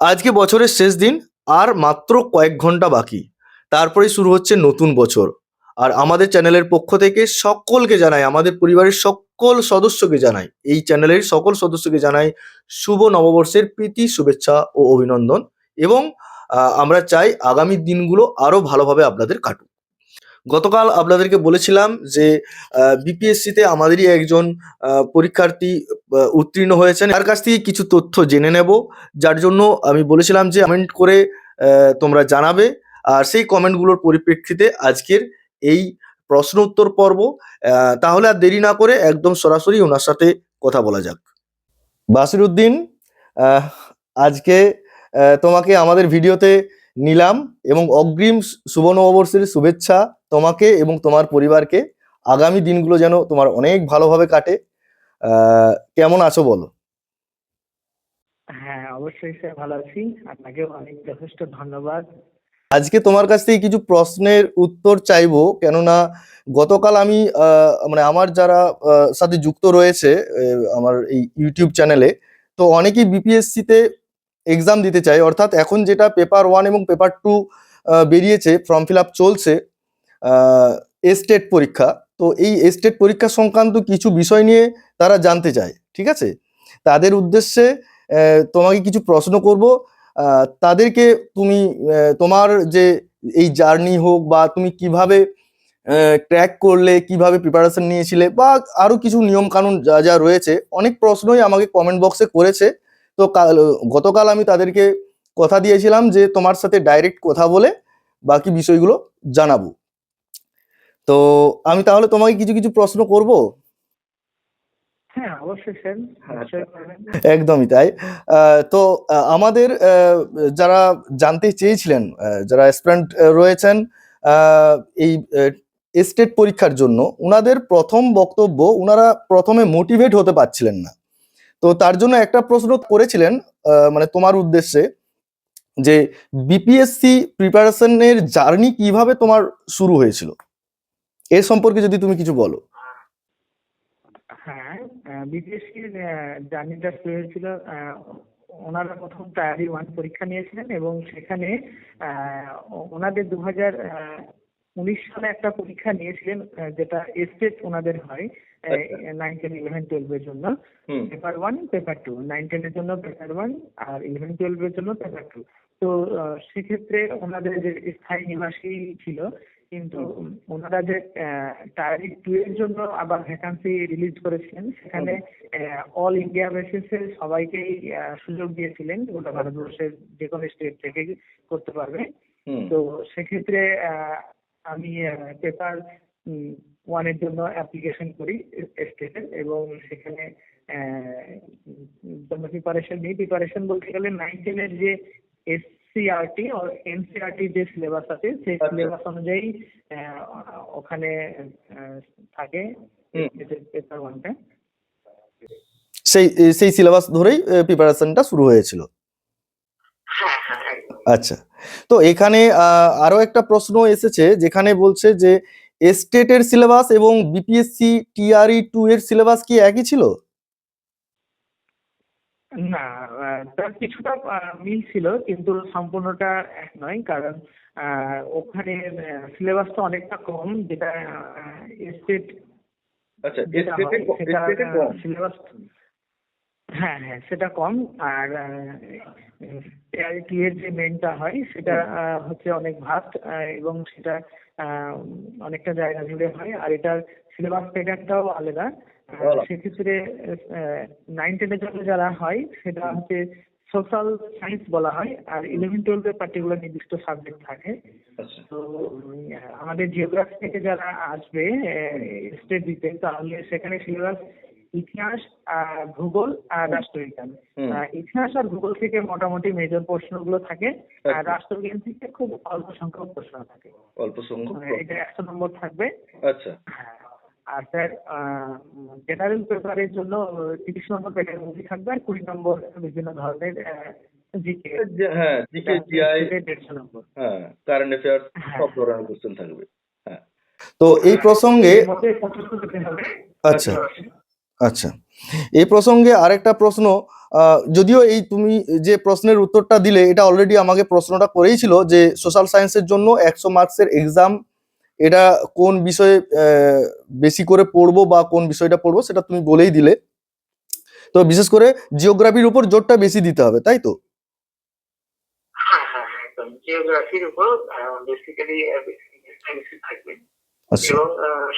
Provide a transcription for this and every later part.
আজকে বছরের শেষ দিন, আর মাত্র কয়েক ঘণ্টা বাকি। তারপরেই শুরু হচ্ছে নতুন বছর। আর আমাদের চ্যানেলের পক্ষ থেকে সকলকে জানাই, আমাদের পরিবারের সকল সদস্যকে জানাই, এই চ্যানেলের সকল সদস্যকে জানাই শুভ নববর্ষের প্রীতি, শুভেচ্ছা ও অভিনন্দন। এবং আমরা চাই আগামী দিনগুলো আরও ভালোভাবে আপনাদের কাটুক। গতকাল আপনাদেরকে বলেছিলাম যে বিপিএসসিতে আমাদেরই একজন পরীক্ষার্থী উত্তীর্ণ হয়েছেন। তার কাছ থেকে কিছু তথ্য জেনে নেব যার জন্য আমি বলেছিলাম যে কমেন্ট করে তোমরা জানাবে। আর সেই কমেন্টগুলোর পরিপ্রেক্ষিতে আজকের এই প্রশ্ন উত্তর পর্ব তাহলে আর দেরি না করে একদম সরাসরি ওনার সাথে কথা বলা যাক। বাসিরুদ্দিন আহ, আজকে তোমাকে আমাদের ভিডিওতে নিলাম এবং অগ্রিম শুভ নববর্ষের শুভেচ্ছা তোমাকে এবং তোমার পরিবারকে। আগামী দিনগুলো যেন তোমার অনেক ভালোভাবে কাটে। কেমন আছো বলো? হ্যাঁ অবশ্যই স্যার ভালো আছি। অনেক যথেষ্ট ধন্যবাদ। আজকে তোমার কাছ থেকে কিছু প্রশ্নের উত্তর চাইব কেননা গতকাল আমি মানে আমার যারা সাথে যুক্ত রয়েছে আমার এই ইউটিউব চ্যানেলে তো অনেকেই বিপিএসসি তে এক্সাম দিতে চাই। অর্থাৎ এখন যেটা পেপার ওয়ান এবং পেপার টু বেরিয়েছে ফর্ম ফিল আপ চলছে এস্টেট পরীক্ষা। তো এই এস্টেট পরীক্ষা সংক্রান্ত কিছু বিষয় নিয়ে তারা জানতে চায়, ঠিক আছে? তাদের উদ্দেশ্যে তোমাকে কিছু প্রশ্ন করব। তাদেরকে তুমি তোমার যে এই জার্নি হোক বা তুমি কীভাবে ট্র্যাক করলে, কীভাবে প্রিপারেশন নিয়েছিলে বা আরও কিছু নিয়মকানুন যা যা রয়েছে, অনেক প্রশ্নই আমাকে কমেন্ট বক্সে করেছে। তো কাল গতকাল আমি তাদেরকে কথা দিয়েছিলাম যে তোমার সাথে ডাইরেক্ট কথা বলে বাকি বিষয়গুলো জানাব। তো আমি তাহলে তোমাকে কিছু কিছু প্রশ্ন করব? হ্যাঁ অবশ্যই স্যার। একদমই তাই। তো আমাদের যারা জানতে চেয়েছিলেন যারা স্টুডেন্ট রয়েছেন এই স্টেট পরীক্ষার জন্য উনাদের প্রথম বক্তব্য উনারা প্রথমে মোটিভেট হতে পারছিলেন না। তো তার জন্য একটা প্রশ্ন করেছিলেন মানে তোমার উদ্দেশ্যে যে বিপিএসসি প্রিপারেশনের জার্নি কীভাবে তোমার শুরু হয়েছিল? এ সম্পর্কে যদি তুমি কিছু বলো। হ্যাঁ বিপিএসসির জার্নিটা শুরু হয়েছিল ওনারা প্রথম টায়ারি ওয়ান পরীক্ষা নিয়েছিলেন এবং সেখানে ওনাদের দু হাজার উনিশ সালে একটা পরীক্ষা নিয়েছিলেন যেটা এস্টেট ওনাদের হয় নাইন টেন ইলেভেন টুয়েলভ এর জন্য। Paper one paper two nine ten এর জন্য পেপার ওয়ান আর ইলেভেন টুয়েলভ এর জন্য পেপার টু তো সেক্ষেত্রে ওনাদের যে স্থায়ী নিবাসী ছিল কিন্তু ওনারা যে টায়ারি টু এর জন্য আবার ভ্যাকান্সি রিলিজ করেছিলেন। সেখানে অল ইন্ডিয়া বেসিসে সবাইকেই সুযোগ দিয়েছিলেন গোটা ভারতবর্ষের যে কোনো স্টেট থেকে করতে পারবে। তো সেক্ষেত্রে আমি পেপার ওয়ানের জন্য অ্যাপ্লিকেশন করি স্টেটের এবং সেখানে জন্য প্রিপারেশন নিই প্রিপারেশন বলতে গেলে নাইন টেনের যে এসসিআরটি ও এনসিআরটি যে সিলেবাস আছে সেই আচ্ছা। সিলেবাস অনুযায়ী ওখানে থাকে। পেপার ওয়ানটা সেই সেই সিলেবাস ধরেই প্রিপারেশনটা শুরু হয়েছিল হ্যাঁ হ্যাঁ আচ্ছা। তো এখানে আহ, আরও একটা প্রশ্ন এসেছে যেখানে বলছে যে এস্টেটের সিলেবাস এবং বিপিএসসি টিআরই টু এর সিলেবাস কি একই ছিল? না তার কিছুটা মিল ছিল কিন্তু সম্পূর্ণটা এক নয় কারণ ওখানে সিলেবাসটা অনেকটা কম যেটা স্টেট আচ্ছা সিলেবাস হ্যাঁ হ্যাঁ সেটা কম। আর এর যে মেনটা হয় সেটা হচ্ছে অনেক ভাস্ট এবং সেটা অনেকটা জায়গা জুড়ে হয়। আর এটার সিলেবাস প্যাটার্নটাও আলাদা। আলাদা। সেক্ষেত্রে নাইন টেনের জন্য যারা হয় সেটা হচ্ছে সোশ্যাল সায়েন্স বলা হয়। আর ইলেভেন টুয়েলভে পার্টিকুলার নির্দিষ্ট সাবজেক্ট থাকে। তো আমাদের জিওগ্রাফি থেকে যারা আসবে স্টেট দিতে তাহলে সেখানে সিলেবাস ইতিহাস আর ভূগোল আর রাষ্ট্রবিজ্ঞান। ইতিহাস আর ভূগোল থেকে মোটামুটি মেজর প্রশ্নগুলো থাকে। আর আচ্ছা। রাষ্ট্রবিজ্ঞান থেকে খুব অল্প সংখ্যক প্রশ্ন থাকে। অল্প সংখ্যক মানে এটা একশো নম্বর থাকবে। আচ্ছা। হ্যাঁ। আর স্যার জেনারেল পেপারের জন্য তিরিশ নম্বর পেপার মুভি থাকবে আর কুড়ি নম্বর বিভিন্ন ধরনের জিকে হ্যাঁ দেড়শো নম্বর। হ্যাঁ কারেন্ট অ্যাফেয়ার্স। সব ধরনের কোশ্চেন থাকবে। তো এই প্রসঙ্গে হবে। আচ্ছা। আচ্ছা এই প্রসঙ্গে আরেকটা প্রশ্ন যদিও এই তুমি যে প্রশ্নের উত্তরটা দিলে এটা অলরেডি আমাকে প্রশ্নটা করেই ছিল যে সোশ্যাল সায়েন্সের জন্য একশো মার্কসের এক্সাম এটা কোন বিষয়ে বেশি করে পড়ব বা কোন বিষয়টা পড়ব সেটা তুমি বলেই দিলে তো বিশেষ করে জিওগ্রাফির উপর জোরটা বেশি দিতে হবে তাই তো হ্যাঁ হ্যাঁ হ্যাঁ, একদম জিওগ্রাফির উপর বেসিক্যালি থাকবে আচ্ছা এবং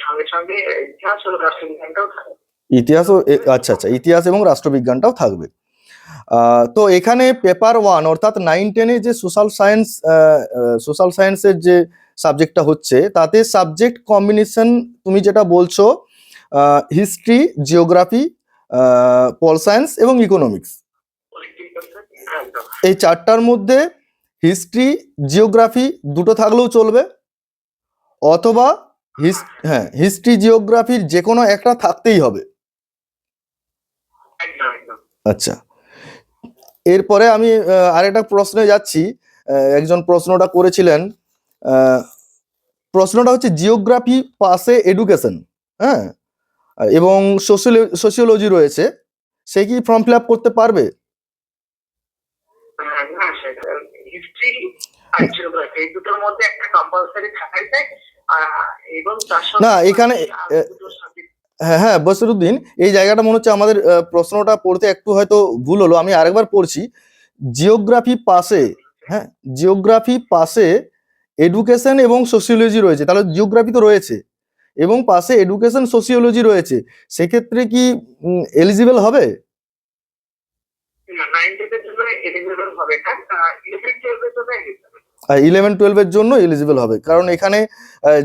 সঙ্গে সঙ্গে ইতিহাস ও রাষ্ট্রবিজ্ঞানটাও থাকবে ইতিহাসও এ- আচ্ছা আচ্ছা ইতিহাস এবং রাষ্ট্রবিজ্ঞানটাও থাকবে। তো এখানে পেপার ওয়ান অর্থাৎ নাইন টেনে যে সোশ্যাল সায়েন্স সোশ্যাল সায়েন্সের যে সাবজেক্টটা হচ্ছে, তাতে সাবজেক্ট কম্বিনেশন তুমি যেটা বলছো হিস্ট্রি জিওগ্রাফি পল সায়েন্স এবং ইকোনমিক্স এই চারটার মধ্যে হিস্ট্রি জিওগ্রাফি দুটো থাকলেও চলবে, অথবা হিস- হ্যাঁ হিস্ট্রি জিওগ্রাফির যে কোনো একটা থাকতেই হবে। আচ্ছা। এরপরে আমি আরেকটা প্রশ্নে যাচ্ছি। একজন প্রশ্নটা করেছিলেন প্রশ্নটা হচ্ছে জিওগ্রাফি পাশে এডুকেশন হ্যাঁ? এবং সোশিওলজি রয়েছে সে কি ফর্ম ফিল আপ করতে পারবে? তার সঙ্গে না, এখানে, হ্যাঁ হ্যাঁ বসিরুদ্দিন, এই জায়গাটা মনে হচ্ছে আমাদের প্রশ্নটা পড়তে একটু হয়তো ভুল হলো, আমি আরেকবার পড়ছি। জিওগ্রাফি পাশে হ্যাঁ জিওগ্রাফি পাশে এডুকেশন এবং সোশিওলজি রয়েছে, তাহলে জিওগ্রাফি তো রয়েছে, এবং পাশে এডুকেশন সোশিওলজি রয়েছে, সেক্ষেত্রে কি এলিজিবল হবে? হবে না ইলেভেন টুয়েলভের জন্য এলিজিবল হবে। কারণ এখানে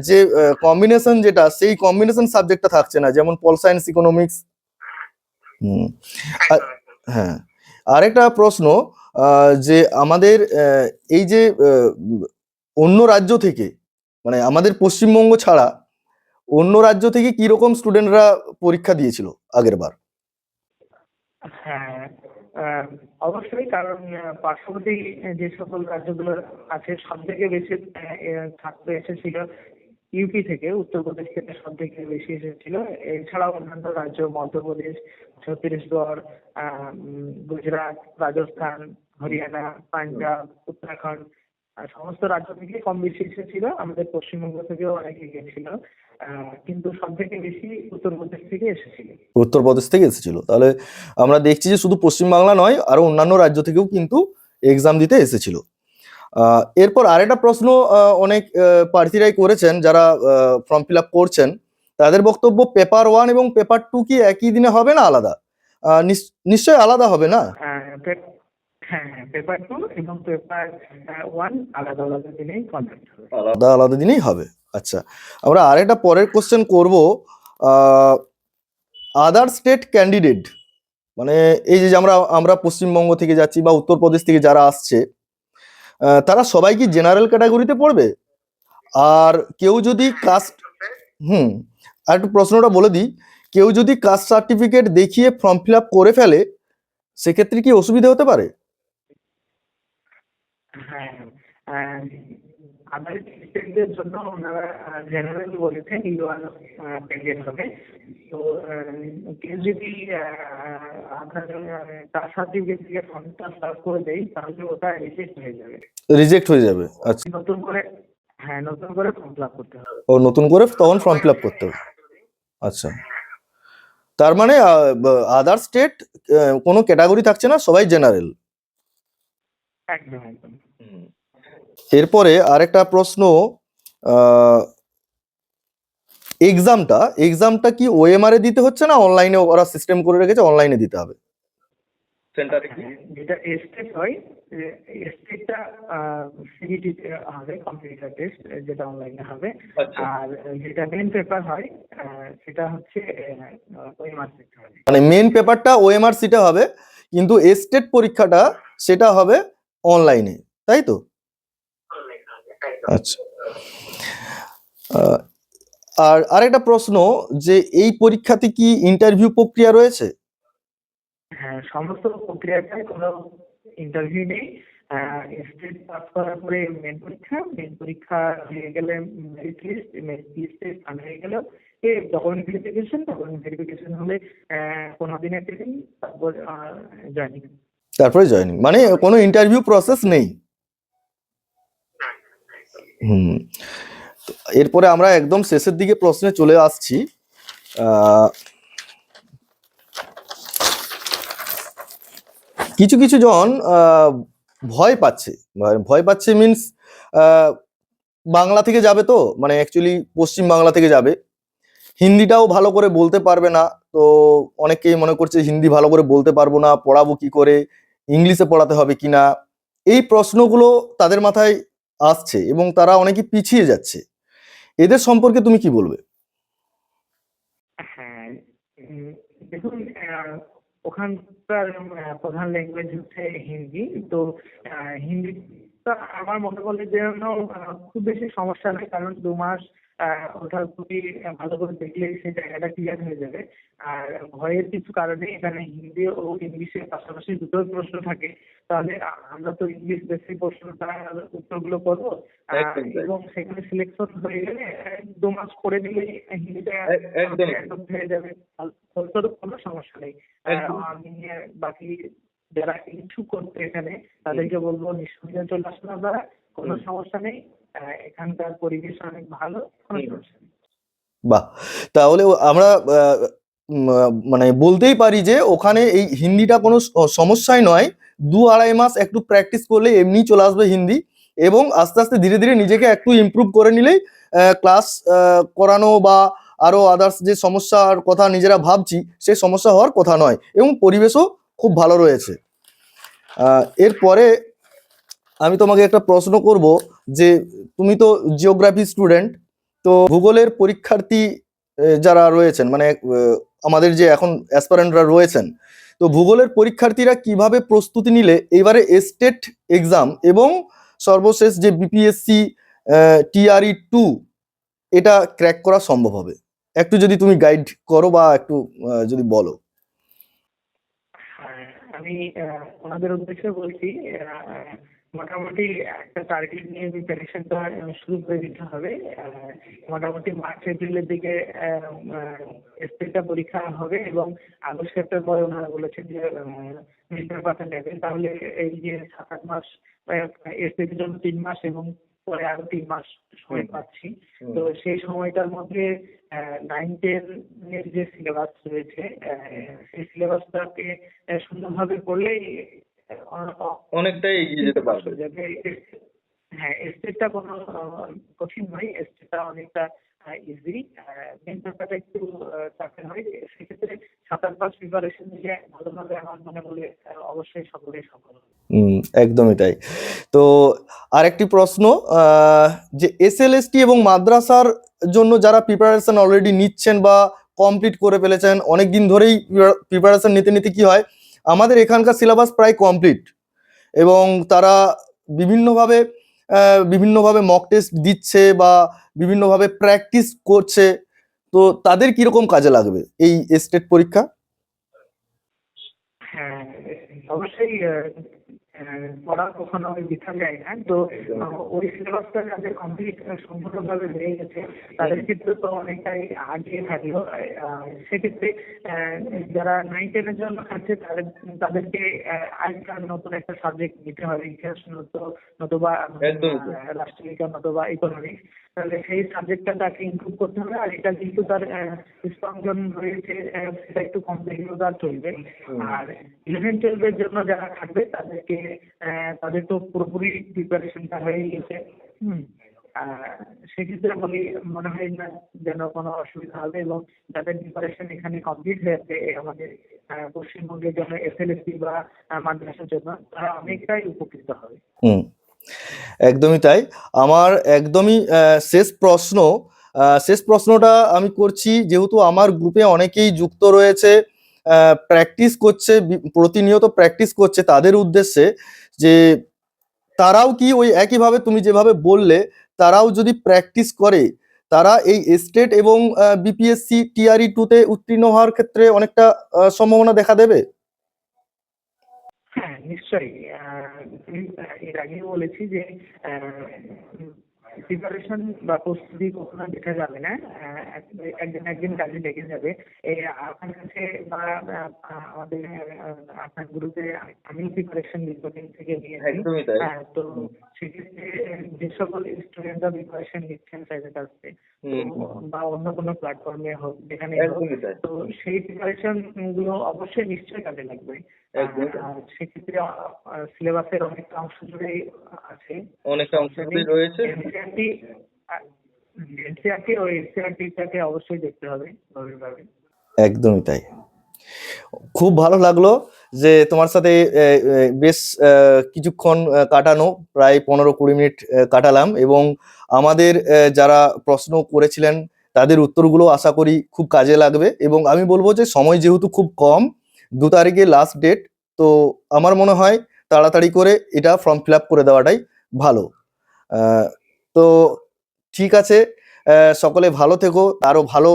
যে কম্বিনেশন যেটা সেই কম্বিনেশন সাবজেক্টটা থাকছে না। যেমন পল সায়েন্স ইকোনমিক্স হ্যাঁ। আরেকটা প্রশ্ন যে আমাদের এই যে অন্য রাজ্য থেকে মানে আমাদের পশ্চিমবঙ্গ ছাড়া অন্য রাজ্য থেকে কি রকম স্টুডেন্টরা পরীক্ষা দিয়েছিল আগের বার? হ্যাঁ অবশ্যই, কারণ পার্শ্ববর্তী যে সকল রাজ্যগুলো আছে সব থেকে বেশি ছাত্র এসেছিল ইউপি থেকে উত্তরপ্রদেশ থেকে সব থেকে বেশি এসেছিল। এছাড়াও অন্যান্য রাজ্য, মধ্যপ্রদেশ, ছত্তিশগড় গুজরাট, রাজস্থান, হরিয়ানা, পাঞ্জাব, উত্তরাখণ্ড সমস্ত রাজ্য থেকে কম বেশি এসেছিল। আমাদের পশ্চিমবঙ্গ থেকেও অনেকে গেছিল। কিন্তু সব থেকে বেশি উত্তরপ্রদেশ থেকে এসেছিল। উত্তরপ্রদেশ থেকে এসেছিল। তাহলে আমরা দেখছি যে শুধু পশ্চিমবাংলা নয় আরও অন্যান্য রাজ্য থেকেও কিন্তু এক্সাম দিতে এসেছিল। এরপর আরেকটা প্রশ্ন অনেক প্রার্থীরাই করেছেন যারা ফর্ম ফিল আপ করছেন। তাদের বক্তব্য পেপার ওয়ান এবং পেপার টু কি একই দিনে হবে না আলাদা? আহ, নিশ- নিশ্চয়ই আলাদা হবে না? হ্যাঁ হ্যাঁ পেপার টু এবং পেপার ওয়ান আলাদা আলাদা দিনেই আলাদা আলাদা দিনেই হবে। আচ্ছা আমরা আরেকটা পরের কোশ্চেন করব আদার স্টেট ক্যান্ডিডেট মানে এই যে আমরা আমরা পশ্চিমবঙ্গ থেকে যাচ্ছি বা উত্তরপ্রদেশ থেকে যারা আসছে তারা সবাই কি জেনারেল ক্যাটাগরিতে পড়বে? আর কেউ যদি কাস্ট হুম, আর একটু প্রশ্নটা বলে দিই, কেউ যদি কাস্ট সার্টিফিকেট দেখিয়ে ফর্ম ফিল আপ করে ফেলে, সেক্ষেত্রে কি অসুবিধা হতে পারে? হ্যাঁ আদার জন্য ওনারা জেনারেল বলেছেন ইউআর পেন্ডেন্ট হবে। তো কেউ যদি আপনার কাস্ট সার্টিফিকেট থেকে ফর্মটা সার্ভ করে দেয় তাহলে ওটা রিজেক্ট হয়ে যাবে। রিজেক্ট হয়ে যাবে আচ্ছা। নতুন করে হ্যাঁ নতুন করে ফর্ম ফিল আপ করতে হবে। ও নতুন করে তখন ফর্ম ফিল আপ করতে হবে। আচ্ছা। তার মানে আদার স্টেট কোনো ক্যাটাগরি থাকছে না সবাই জেনারেল একদম একদম। এরপরে আরেকটা প্রশ্ন এক্সামটা এক্সামটা কি ওএমআর এ দিতে হচ্ছে না অনলাইনে ওরা সিস্টেম করে রেখেছে অনলাইনে দিতে হবে? সেন্টারে হ্যাঁ, যেটা স্টেট হয় স্টেটটা সিবিটি হবে কম্পিউটার টেস্ট যেটা অনলাইনে হবে। আচ্ছা। আর যেটা মেন পেপার হয় সেটা হচ্ছে হবে। মানে মেন পেপারটা ওএমআর সিটে হবে কিন্তু স্টেট পরীক্ষাটা সেটা হবে অনলাইনে তাই তো? আচ্ছা। আর আরেকটা প্রশ্ন যে এই পরীক্ষাতে কি ইন্টারভিউ প্রক্রিয়া রয়েছে? হ্যাঁ সমস্ত প্রক্রিয়াটায় কোনো ইন্টারভিউ নেই। স্টেট পাস করার পরে মেন পরীক্ষা মেন পরীক্ষা হয়ে গেলে মেরিট লিস্ট মেরিট লিস্টে স্থান হয়ে গেল। এ ডকুমেন্ট ভেরিফিকেশন ডকুমেন্ট ভেরিফিকেশন হলে পনেরো দিনের ট্রেনিং তারপর জয়েনিং তারপরে জয়েনিং মানে কোনো ইন্টারভিউ প্রসেস নেই? হুম। এরপরে আমরা একদম শেষের দিকে প্রশ্নে চলে আসছি। কিছু কিছু জন ভয় পাচ্ছে। ভয় পাচ্ছে মিন্স বাংলা থেকে যাবে তো? মানে অ্যাকচুয়ালি পশ্চিম বাংলা থেকে যাবে। হিন্দিটাও ভালো করে বলতে পারবে না। তো অনেকেই মনে করছে হিন্দি ভালো করে বলতে পারব না, পড়াবো কি করে, ইংলিশে পড়াতে হবে কিনা এই প্রশ্নগুলো তাদের মাথায় আসছে এবং তারা অনেকে পিছিয়ে যাচ্ছে। এদের সম্পর্কে তুমি কি বলবে? হ্যাঁ দেখুন ওখানকার প্রধান ল্যাঙ্গুয়েজ হচ্ছে হিন্দি। তো আহ, হিন্দিটা আমার মনে করলে যেন খুব বেশি সমস্যা নেই কারণ দু মাস ওটা খুবই ভালো করে দেখলে সেই জায়গাটা ক্লিয়ার হয়ে যাবে। আর ভয়ের কিছু কারণে এখানে হিন্দি ও ইংলিশের পাশাপাশি দুটো প্রশ্ন থাকে। তাহলে আমরা তো ইংলিশ বেসিক প্রশ্নটা উত্তরগুলো করব। এবং সেখানে সিলেকশন হয়ে গেলে দু মাস করে দিলেই হিন্দিটা এক- একদম। হয়ে যাবে। ফলস্বরূপ কোনো সমস্যা নেই। আমি বাকি যারা ইচ্ছুক করতে এখানে তাদেরকে বলব নিঃসন্দেহে চলে আসুন আপনারা। কোনো সমস্যা নেই। এখানকার পরিবেশ অনেক ভালো। কোনো সমস্যা নেই বাহ! তাহলে আমরা মানে বলতেই পারি যে ওখানে এই হিন্দিটা কোনো সমস্যাই নয়। দু আড়াই মাস একটু প্র্যাকটিস করলে এমনি চলে আসবে হিন্দি এবং আস্তে আস্তে ধীরে ধীরে নিজেকে একটু ইম্প্রুভ করে নিলেই ক্লাস করানো বা আরও আদার্স যে সমস্যার কথা নিজেরা ভাবছি সে সমস্যা হওয়ার কথা নয় এবং পরিবেশও খুব ভালো রয়েছে। আহ, এরপরে আমি তোমাকে একটা প্রশ্ন করব। যে তুমি তো জিওগ্রাফি স্টুডেন্ট তো ভূগোলের পরীক্ষার্থী যারা রয়েছেন মানে আমাদের যে এখন অ্যাসপারেন্টরা রয়েছেন, তো ভূগোলের পরীক্ষার্থীরা কীভাবে প্রস্তুতি নিলে এবারে স্টেট এক্সাম এবং সর্বশেষ যে বিপিএসসি টিআরই টু এটা ক্র্যাক করা সম্ভব হবে? একটু যদি তুমি গাইড করো বা একটু যদি বলো। আমি ওনাদের উদ্দেশ্যে বলছি মোটামুটি একটা টার্গেট নিয়ে প্রিপারেশনটা শুরু করে দিতে হবে। আহ, মোটামুটি মার্চ এপ্রিলের দিকে স্টেটটা পরীক্ষা হবে এবং আগস্ট সেপ্টেম্বরে ওনারা বলেছেন যে মিটার পার্সেন্ট নেবে তাহলে এই যে সাত আট মাস স্টেটের জন্য তিন মাস এবং পরে আরও তিন মাস সময় পাচ্ছি। তো সেই সময়টার মধ্যে নাইন টেন এর যে সিলেবাস রয়েছে আহ, সেই সিলেবাসটাকে সুন্দরভাবে করলেই অনেকটাই এগিয়ে যেতে পারবে। হ্যাঁ স্টেটটা কোনো কঠিন নয় স্টেটটা অনেকটা ইজি মেন ব্যাপারটা একটু চাপের হয় সেক্ষেত্রে সাত আট মাস প্রিপারেশন নিয়ে ভালোভাবে আমার মনে বলে অবশ্যই সকলেই সফল হবে। হুম একদমই তাই। তো আরেকটি প্রশ্ন আহ, যে এসএলএসটি এবং মাদ্রাসার জন্য যারা প্রিপারেশন অলরেডি নিচ্ছেন বা কমপ্লিট করে ফেলেছেন অনেক দিন ধরেই প্রিপারেশন নিতে নিতে কি হয়? আমাদের এখানকার সিলেবাস প্রায় কমপ্লিট এবং তারা বিভিন্নভাবে বিভিন্নভাবে মক টেস্ট দিচ্ছে বা বিভিন্নভাবে প্র্যাকটিস করছে। তো তাদের কীরকম কাজে লাগবে এই স্টেট পরীক্ষা? হ্যাঁ অবশ্যই পড়া কখনো বৃথা যায় না তো ওই সিলেবাসটা যাদের কমপ্লিট সম্পূর্ণভাবে হয়ে গেছে তাদের ক্ষেত্রে তো অনেকটাই আগে থাকল সেক্ষেত্রে আহ, যারা নাইন টেনের জন্য খাচ্ছে তাদের তাদেরকে আরেকটা নতুন একটা সাবজেক্ট নিতে হবে ইতিহাস নত নতুবা। রাষ্ট্রবিজ্ঞান নতুবা ইকোনমিক্স তাহলে সেই সাবজেক্টটা তাকে ইমপ্রুভ করতে হবে আর এটা যেহেতু তার স্ট্রং রয়েছে সেটা একটু কমপ্লিট তার চলবে। আর ইলেভেন টুয়েলভের জন্য যারা থাকবে তাদেরকে তাদের তো পুরোপুরি প্রিপারেশনটা হয়ে গেছে। হুম। আহ, সেক্ষেত্রে বলি মনে হয় না যেন কোনো অসুবিধা হবে এবং যাদের প্রিপারেশন এখানে কমপ্লিট হয়েছে আমাদের আহ, পশ্চিমবঙ্গের জন্য এসএলএসি বা মাদ্রাসার জন্য তারা অনেকটাই উপকৃত হবে। হুম। একদমই তাই। আমার একদমই আহ, শেষ প্রশ্ন আহ, শেষ প্রশ্নটা আমি করছি যেহেতু আমার গ্রুপে অনেকেই যুক্ত রয়েছে প্র্যাকটিস করছে প্রতিনিয়ত প্র্যাকটিস করছে তাদের উদ্দেশ্যে যে তারাও কি ওই একইভাবে তুমি যেভাবে বললে, তারাও যদি প্র্যাকটিস করে, তারা এই স্টেট এবং বিপিএসসি টিআরই টুতে উত্তীর্ণ হওয়ার ক্ষেত্রে অনেকটা সম্ভাবনা দেখা দেবে? হ্যাঁ নিশ্চয়ই। এর আগেও বলেছি যে প্রিপারেশন বা প্রস্তুতি কখনো দেখা যাবে না। একদিন একদিন কাজে লেগে যাবে। এই আপনার কাছে বা আমাদের আপনার গ্রুপে আমি প্রিপারেশন দীর্ঘদিন থেকে নিয়ে থাকি হ্যাঁ তো সেক্ষেত্রে যে সকল স্টুডেন্টরা প্রিপারেশন নিচ্ছেন স্যারের কাছ থেকে হুম, বা অন্য কোনো প্ল্যাটফর্মে হোক যেখানে হোক, একদমই তাই। তো সেই প্রিপারেশনগুলো অবশ্যই নিশ্চয়ই কাজে লাগবে। একদমই তাই। আর সেক্ষেত্রে সিলেবাসের অনেকটা অংশ জুড়েই আছে। অনেকটা অংশ জুড়েই রয়েছে। এনসিআরটি এনসিআরটি ও এনসিআরটিটাকে অবশ্যই দেখতে হবে গভীরভাবে। একদমই তাই। খুব ভালো লাগল। যে তোমার সাথে বেশ কিছুক্ষণ কাটানো, প্রায় পনেরো কুড়ি মিনিট কাটালাম এবং আমাদের যারা প্রশ্ন করেছিলেন তাদের উত্তরগুলো আশা করি খুব কাজে লাগবে এবং আমি বলব যে সময় যেহেতু খুব কম, দু তারিখে লাস্ট ডেট তো আমার মনে হয় তাড়াতাড়ি করে এটা ফর্ম ফিল করে দেওয়াটাই ভালো। তো ঠিক আছে সকলে ভালো থেকো, আরও ভালো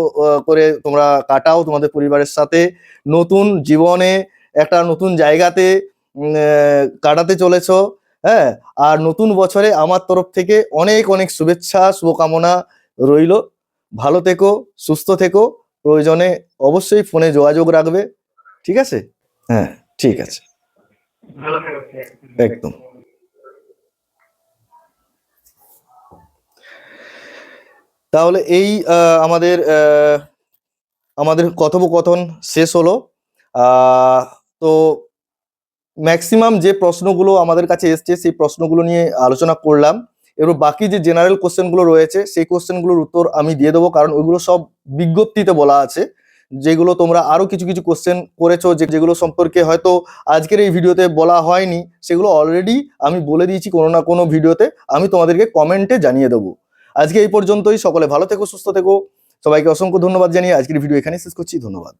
করে তোমরা কাটাও তোমাদের পরিবারের সাথে। নতুন জীবনে একটা নতুন জায়গাতে কাটাতে চলেছ হ্যাঁ? আর নতুন বছরে আমার তরফ থেকে অনেক অনেক শুভেচ্ছা, শুভকামনা রইল। ভালো থেকো, সুস্থ থেকো। প্রয়োজনে অবশ্যই ফোনে যোগাযোগ রাখবে, ঠিক আছে? হ্যাঁ ঠিক আছে। একদম। তাহলে এই আমাদের আমাদের কথোপকথন শেষ হলো। তো ম্যাক্সিমাম যে প্রশ্নগুলো আমাদের কাছে এসছে, সেই প্রশ্নগুলো নিয়ে আলোচনা করলাম। এবার বাকি যে জেনারেল কোশ্চেনগুলো রয়েছে, সেই কোশ্চেনগুলোর উত্তর আমি দিয়ে দেবো, কারণ ওইগুলো সব বিজ্ঞপ্তিতে বলা আছে। যেগুলো তোমরা আরও কিছু কিছু কোশ্চেন করেছ, যে যেগুলো সম্পর্কে হয়তো আজকের এই ভিডিওতে বলা হয়নি, সেগুলো অলরেডি আমি বলে দিয়েছি কোনো না কোনো ভিডিওতে, আমি তোমাদেরকে কমেন্টে জানিয়ে দেবো। আজকে এই পর্যন্তই, সকলে ভালো থেকো, সুস্থ থেকো। সবাইকে অসংখ্য ধন্যবাদ জানিয়ে আজকের ভিডিও এখানে শেষ করছি, ধন্যবাদ।